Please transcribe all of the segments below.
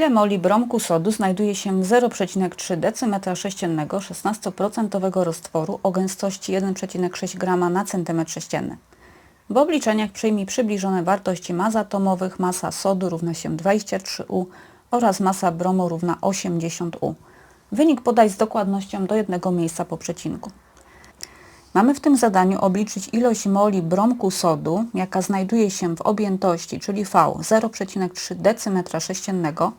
Ile moli bromku sodu znajduje się w 0,3 dm sześciennego 16% roztworu o gęstości 1,6 g na cm sześcienny? W obliczeniach przyjmij przybliżone wartości mas atomowych. Masa sodu równa się 23U oraz masa bromu równa 80U. Wynik podaj z dokładnością do jednego miejsca po przecinku. Mamy w tym zadaniu obliczyć ilość moli bromku sodu, jaka znajduje się w objętości, czyli V 0,3 dm sześciennego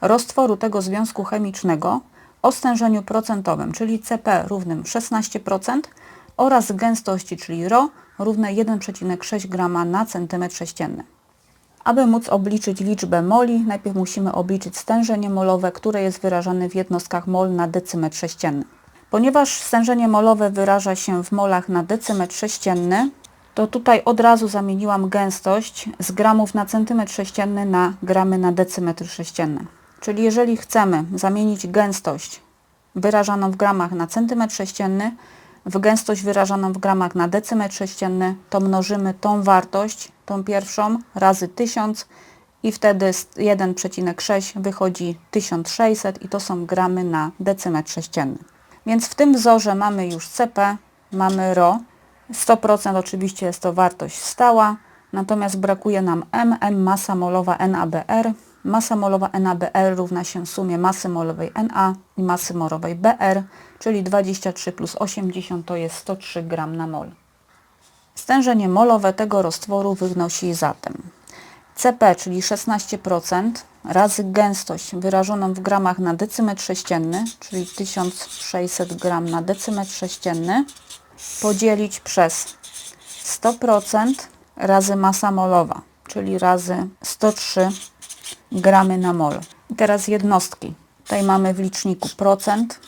roztworu tego związku chemicznego o stężeniu procentowym, czyli Cp równym 16% oraz gęstości, czyli ρ równe 1,6 g na cm sześcienny. Aby móc obliczyć liczbę moli, najpierw musimy obliczyć stężenie molowe, które jest wyrażane w jednostkach mol na decymetr sześcienny. Ponieważ stężenie molowe wyraża się w molach na decymetr sześcienny, to tutaj od razu zamieniłam gęstość z gramów na centymetr sześcienny na gramy na decymetr sześcienny. Czyli jeżeli chcemy zamienić gęstość wyrażaną w gramach na centymetr sześcienny w gęstość wyrażaną w gramach na decymetr sześcienny, to mnożymy tą wartość, tą pierwszą, razy 1000 i wtedy 1,6 wychodzi 1600 i to są gramy na decymetr sześcienny. Więc w tym wzorze mamy już CP, mamy ρ. 100% oczywiście jest to wartość stała, natomiast brakuje nam M, M masa molowa NaBr. Masa molowa NaBr równa się sumie masy molowej Na i masy molowej Br, czyli 23 plus 80 to jest 103 gram na mol. Stężenie molowe tego roztworu wynosi zatem CP, czyli 16%, razy gęstość wyrażoną w gramach na decymetr sześcienny, czyli 1600 gram na decymetr sześcienny, podzielić przez 100% razy masa molowa, czyli razy 103 gramy na mol. I teraz jednostki. Tutaj mamy w liczniku procent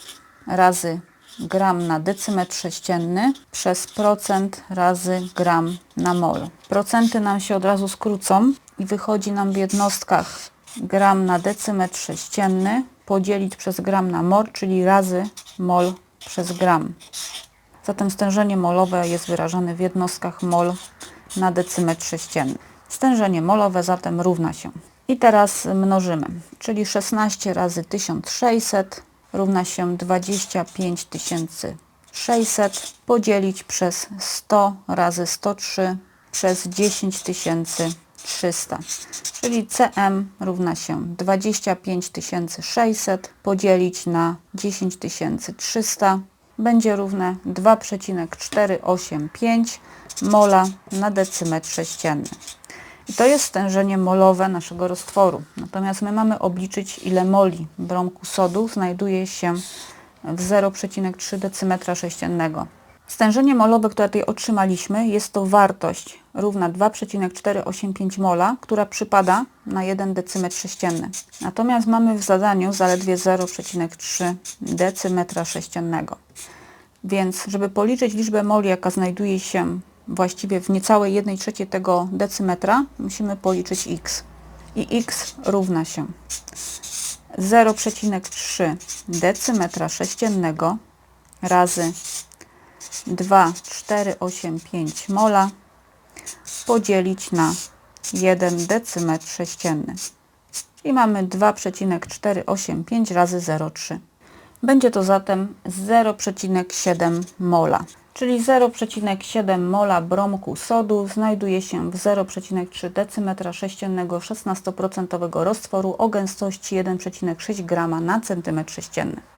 razy gram na decymetr sześcienny przez procent razy gram na mol. Procenty nam się od razu skrócą i wychodzi nam w jednostkach gram na decymetr sześcienny podzielić przez gram na mol, czyli razy mol przez gram. Zatem stężenie molowe jest wyrażane w jednostkach mol na decymetr sześcienny. Stężenie molowe zatem równa się. I teraz mnożymy, czyli 16 razy 1600 równa się 25600 podzielić przez 100 razy 103 przez 10300 czyli Cm równa się 25600 podzielić na 10300 będzie równe 2,485 mola na decymetr sześcienny. I to jest stężenie molowe naszego roztworu. Natomiast my mamy obliczyć ile moli bromku sodu znajduje się w 0,3 decymetra sześciennego. Stężenie molowe, które tutaj otrzymaliśmy, jest to wartość równa 2,485 mola, która przypada na 1 decymetr sześcienny. Natomiast mamy w zadaniu zaledwie 0,3 decymetra sześciennego. Więc, żeby policzyć liczbę moli, jaka znajduje się właściwie w niecałej 1 trzeciej tego decymetra, musimy policzyć x. I x równa się 0,3 decymetra sześciennego razy 2,485 mola podzielić na 1 decymetr sześcienny. I mamy 2,485 razy 0,3. Będzie to zatem 0,7 mola. Czyli 0,7 mola bromku sodu znajduje się w 0,3 decymetra sześciennego 16% roztworu o gęstości 1,6 g na centymetr sześcienny.